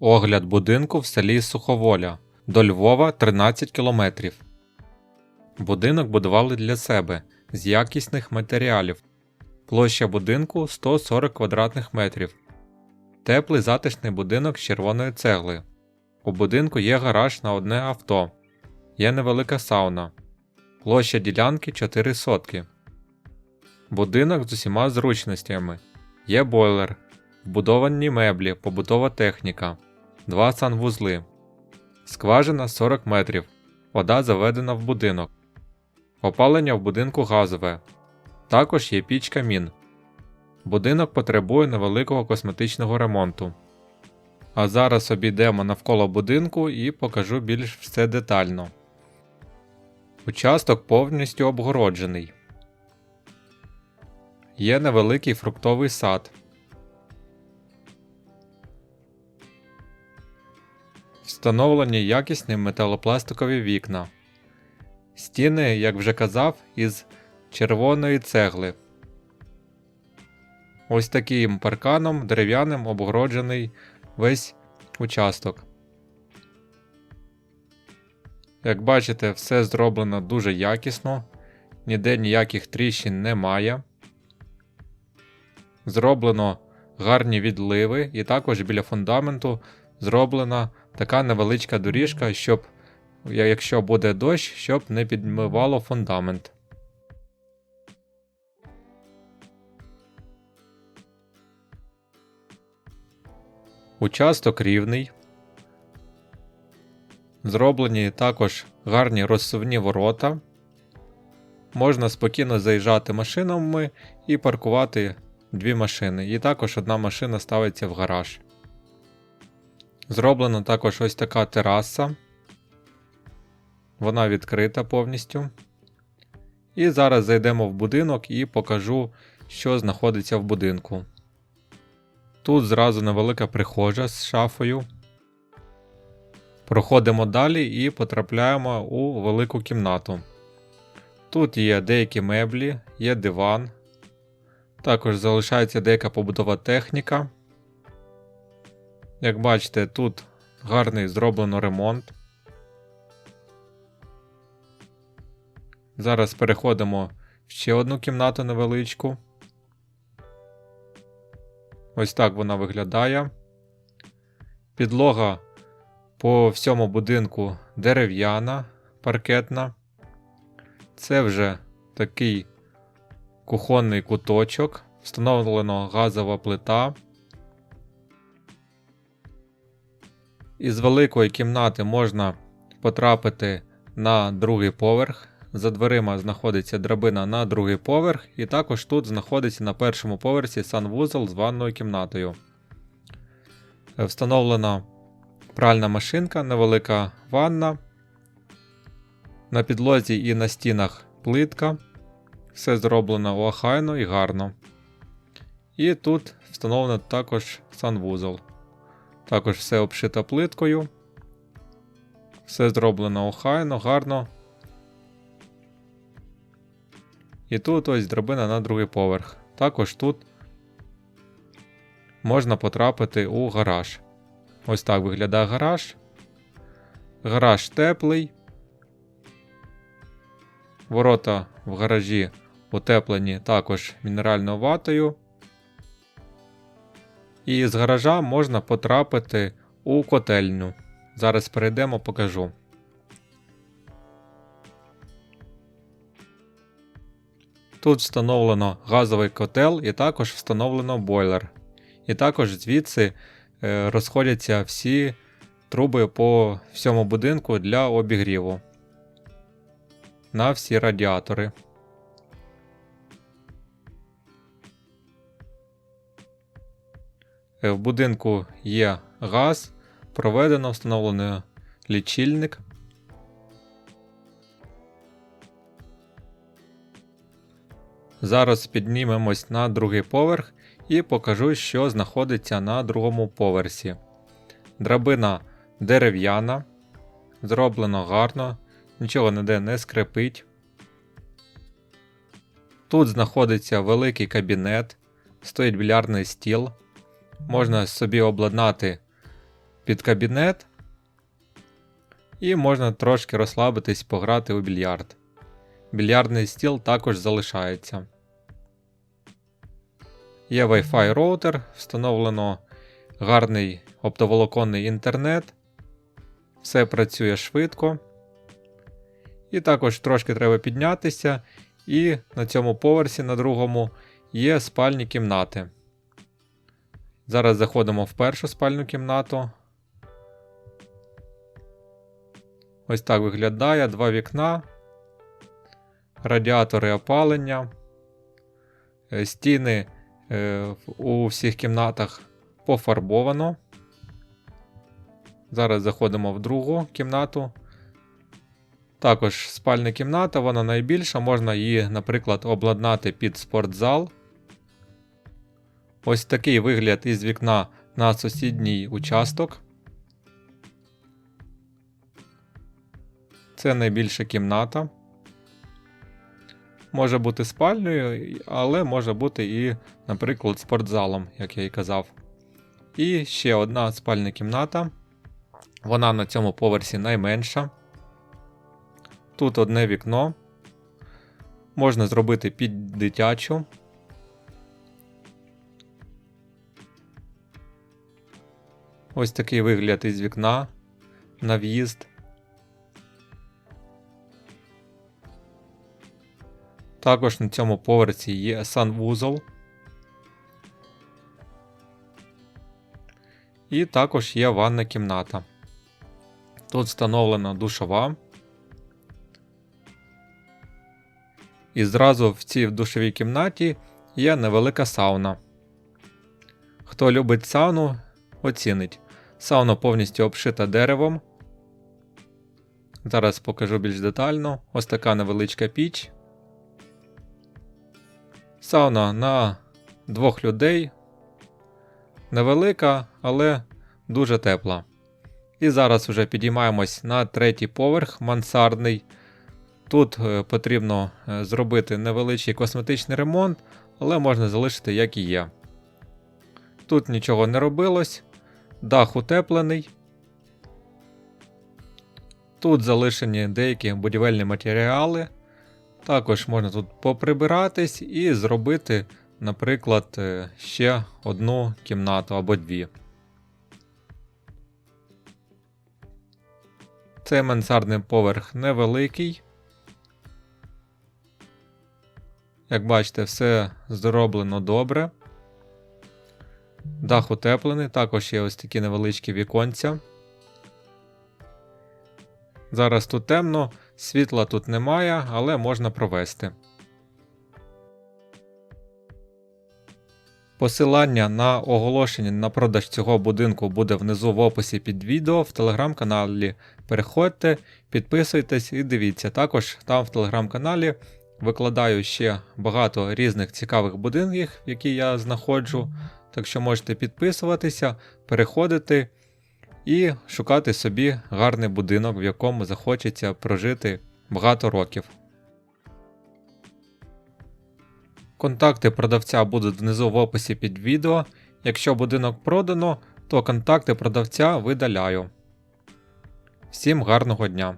Огляд будинку в селі Суховоля. До Львова 13 кілометрів. Будинок будували для себе з якісних матеріалів. Площа будинку 140 квадратних метрів. Теплий затишний будинок з червоної цегли. У будинку є гараж на одне авто. Є невелика сауна. Площа ділянки 4 сотки. Будинок з усіма зручностями. Є бойлер, вбудовані меблі, побутова техніка, два санвузли. Скважина 40 метрів. Вода заведена в будинок. Опалення в будинку газове. Також є піч камін. Будинок потребує невеликого косметичного ремонту. А зараз обійдемо навколо будинку і покажу більш все детально. Участок повністю обгороджений. Є невеликий фруктовий сад. Встановлені якісні металопластикові вікна. Стіни, як вже казав, із червоної цегли. Ось таким парканом дерев'яним обгороджений весь участок. Як бачите, все зроблено дуже якісно, ніде ніяких тріщин немає. Зроблено гарні відливи, і також біля фундаменту зроблена така невеличка доріжка, щоб, якщо буде дощ, щоб не підмивало фундамент. Участок рівний. Зроблені також гарні розсувні ворота. Можна спокійно заїжджати машинами і паркувати дві машини. І також одна машина ставиться в гараж. Зроблена також ось така тераса. Вона відкрита повністю. І зараз зайдемо в будинок і покажу, що знаходиться в будинку. Тут зразу невелика прихожа з шафою. Проходимо далі і потрапляємо у велику кімнату. Тут є деякі меблі, є диван. Також залишається деяка побутова техніка. Як бачите, тут гарний зроблено ремонт. Зараз переходимо в ще одну кімнату невеличку. Ось так вона виглядає. Підлога по всьому будинку дерев'яна, паркетна. Це вже такий кухонний куточок, встановлено газова плита. Із великої кімнати можна потрапити на другий поверх. За дверима знаходиться драбина на другий поверх, і також тут знаходиться на першому поверсі санвузол з ванною кімнатою. Встановлена пральна машинка, невелика ванна. На підлозі і на стінах плитка. Все зроблено охайно і гарно. І тут встановлено також санвузол. Також все обшито плиткою. Все зроблено охайно, гарно. І тут ось драбина на другий поверх. Також тут можна потрапити у гараж. Ось так виглядає гараж. Гараж теплий. Ворота в гаражі утеплені також мінеральною ватою. І з гаража можна потрапити у котельню. Зараз перейдемо, покажу. Тут встановлено газовий котел і також встановлено бойлер. І також звідси е, розходяться всі труби по всьому будинку для обігріву на всі радіатори. В будинку є газ, проведено встановлено лічильник. Зараз піднімемось на другий поверх і покажу, що знаходиться на другому поверсі. Драбина дерев'яна, зроблено гарно, нічого ніде не скрипить. Тут знаходиться великий кабінет, стоїть більярдний стіл. Можна собі обладнати під кабінет. І можна трошки розслабитись, пограти у більярд. Більярдний стіл також залишається. Є Wi-Fi роутер, встановлено гарний оптоволоконний інтернет. Все працює швидко. І також трошки треба піднятися. І на цьому поверсі, на другому, є спальні кімнати. Зараз заходимо в першу спальну кімнату. Ось так виглядає два вікна, радіатори опалення, Е, стіни е, у всіх кімнатах пофарбовано. Зараз заходимо в другу кімнату. Також спальна кімната, вона найбільша, можна її, наприклад, обладнати під спортзал. Ось такий вигляд із вікна на сусідній участок. Це найбільша кімната. Може бути спальною, але може бути і, наприклад, спортзалом, як я і казав. І ще одна спальна кімната. Вона на цьому поверсі найменша. Тут одне вікно. Можна зробити під дитячу. Ось такий вигляд із вікна на в'їзд. Також на цьому поверсі є санвузол. І також є ванна кімната. Тут встановлена душова. І зразу в цій душовій кімнаті є невелика сауна. Хто любить сауну, оцінить. Сауна повністю обшита деревом. Зараз покажу більш детально. Ось така невеличка піч. Сауна на двох людей. Невелика, але дуже тепла. І зараз вже підіймаємось на третій поверх мансардний. Тут е, потрібно е, зробити невеличкий косметичний ремонт, але можна залишити як і є. Тут нічого не робилось, дах утеплений. Тут залишені деякі будівельні матеріали. Також можна тут поприбиратись і зробити, наприклад, е, ще одну кімнату або дві. Цей мансардний поверх невеликий. Як бачите, все зроблено добре. Дах утеплений, також є ось такі невеличкі віконця. Зараз тут темно, світла тут немає, але можна провести. Посилання на оголошення на продаж цього будинку буде внизу в описі під відео в телеграм-каналі. Переходьте, підписуйтесь і дивіться. Також там в телеграм-каналі викладаю ще багато різних цікавих будинків, які я знаходжу. Так що можете підписуватися, переходити і шукати собі гарний будинок, в якому захочеться прожити багато років. Контакти продавця будуть внизу в описі під відео. Якщо будинок продано, то контакти продавця видаляю. Всім гарного дня!